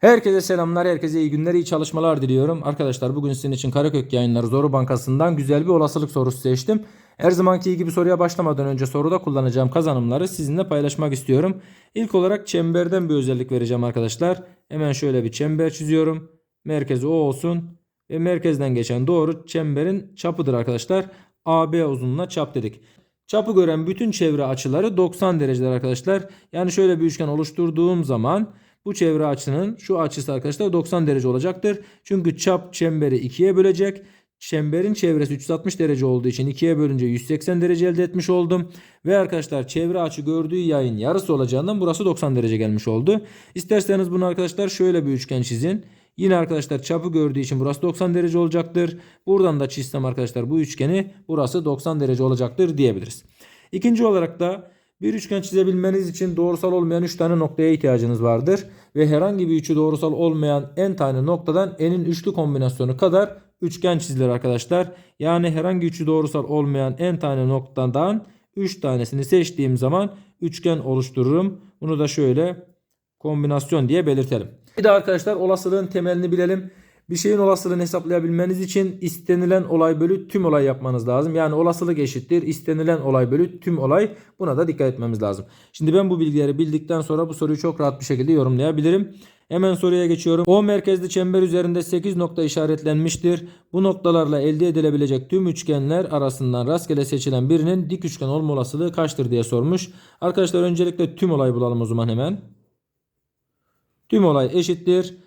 Herkese selamlar, herkese iyi günler, iyi çalışmalar diliyorum. Arkadaşlar bugün sizin için Karakök Yayınları Zoru Bankası'ndan güzel bir olasılık sorusu seçtim. Her zamanki gibi soruya başlamadan önce soruda kullanacağım kazanımları sizinle paylaşmak istiyorum. İlk olarak çemberden bir özellik vereceğim arkadaşlar. Hemen şöyle bir çember çiziyorum. Merkezi O olsun. Ve merkezden geçen doğru çemberin çapıdır arkadaşlar. AB uzunluğuna çap dedik. Çapı gören bütün çevre açıları 90 dereceler arkadaşlar. Yani şöyle bir üçgen oluşturduğum zaman bu çevre açının şu açısı arkadaşlar 90 derece olacaktır. Çünkü çap çemberi ikiye bölecek. Çemberin çevresi 360 derece olduğu için ikiye bölünce 180 derece elde etmiş oldum. Ve arkadaşlar çevre açı gördüğü yayın yarısı olacağından burası 90 derece gelmiş oldu. İsterseniz bunu arkadaşlar şöyle bir üçgen çizin. Yine arkadaşlar çapı gördüğü için burası 90 derece olacaktır. Buradan da çizsem arkadaşlar bu üçgeni burası 90 derece olacaktır diyebiliriz. İkinci olarak da bir üçgen çizebilmeniz için doğrusal olmayan 3 tane noktaya ihtiyacınız vardır. Ve herhangi bir üçü doğrusal olmayan en tane noktadan enin üçlü kombinasyonu kadar üçgen çizilir arkadaşlar. Yani herhangi üçü doğrusal olmayan en tane noktadan 3 tanesini seçtiğim zaman üçgen oluştururum. Bunu da şöyle kombinasyon diye belirtelim. Bir de arkadaşlar olasılığın temelini bilelim. Bir şeyin olasılığını hesaplayabilmeniz için istenilen olay bölü tüm olay yapmanız lazım. Yani olasılık eşittir istenilen olay bölü tüm olay. Buna da dikkat etmemiz lazım. Şimdi ben bu bilgileri bildikten sonra bu soruyu çok rahat bir şekilde yorumlayabilirim. Hemen soruya geçiyorum. O merkezli çember üzerinde 8 nokta işaretlenmiştir. Bu noktalarla elde edilebilecek tüm üçgenler arasından rastgele seçilen birinin dik üçgen olma olasılığı kaçtır diye sormuş. Arkadaşlar öncelikle tüm olayı bulalım o zaman hemen. Tüm olay eşittir.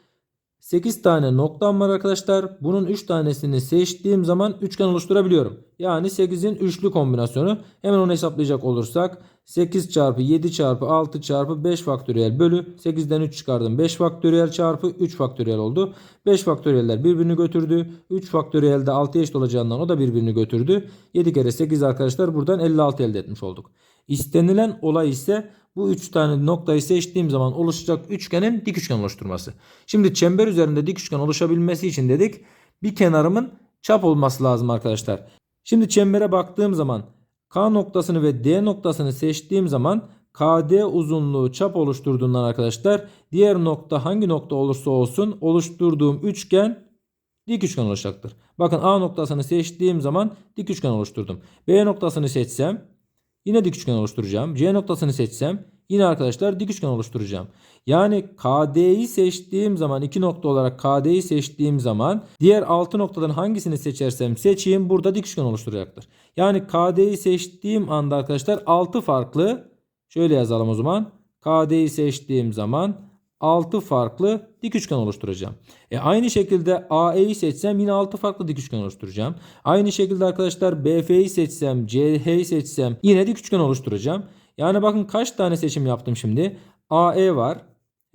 8 tane noktam var arkadaşlar. Bunun 3 tanesini seçtiğim zaman üçgen oluşturabiliyorum. Yani 8'in üçlü kombinasyonu. Hemen onu hesaplayacak olursak 8 çarpı 7 çarpı 6 çarpı 5 faktöriyel bölü 8'den 3 çıkardım. 5 faktöriyel çarpı 3 faktöriyel oldu. 5 faktöriyeller birbirini götürdü. 3 faktöriyel de 6 eşit olacağından o da birbirini götürdü. 7 kere 8 arkadaşlar buradan 56 elde etmiş olduk. İstenilen olay ise bu 3 tane noktayı seçtiğim zaman oluşacak üçgenin dik üçgen oluşturması. Şimdi çember üzerinde dik üçgen oluşabilmesi için dedik bir kenarımın çap olması lazım arkadaşlar. Şimdi çembere baktığım zaman K noktasını ve D noktasını seçtiğim zaman KD uzunluğu çap oluşturduğundan arkadaşlar diğer nokta hangi nokta olursa olsun oluşturduğum üçgen dik üçgen oluşacaktır. Bakın A noktasını seçtiğim zaman dik üçgen oluşturdum. B noktasını seçsem Yine dik üçgen oluşturacağım. C noktasını seçsem yine arkadaşlar dik üçgen oluşturacağım. Yani KD'yi seçtiğim zaman iki nokta olarak KD'yi seçtiğim zaman diğer 6 noktadan hangisini seçersem seçeyim burada dik üçgen oluşturacaktır. Yani KD'yi seçtiğim anda arkadaşlar 6 farklı şöyle yazalım o zaman. KD'yi seçtiğim zaman 6 farklı dik üçgen oluşturacağım. E aynı şekilde AE'yi seçsem yine 6 farklı dik üçgen oluşturacağım. Aynı şekilde arkadaşlar BF'yi seçsem, CH'yi seçsem yine dik üçgen oluşturacağım. Yani bakın kaç tane seçim yaptım şimdi. AE var.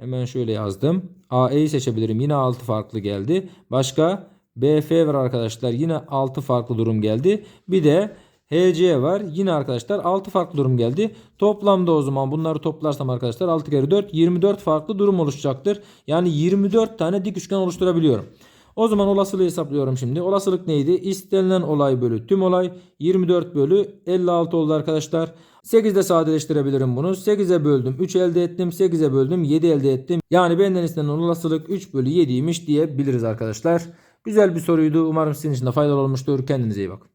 Hemen şöyle yazdım. AE'yi seçebilirim. Yine 6 farklı geldi. Başka BF var arkadaşlar. Yine 6 farklı durum geldi. Bir de HC var. Yine arkadaşlar 6 farklı durum geldi. Toplamda o zaman bunları toplarsam arkadaşlar 6 kere 4 24 farklı durum oluşacaktır. Yani 24 tane dik üçgen oluşturabiliyorum. O zaman olasılığı hesaplıyorum şimdi. Olasılık neydi? İstenilen olay bölü tüm olay 24 bölü 56 oldu arkadaşlar. 8'de sadeleştirebilirim bunu. 8'e böldüm 3 elde ettim. 8'e böldüm 7 elde ettim. Yani benden istenen olasılık 3 bölü 7'ymiş diyebiliriz arkadaşlar. Güzel bir soruydu. Umarım sizin için de faydalı olmuştur. Kendinize iyi bakın.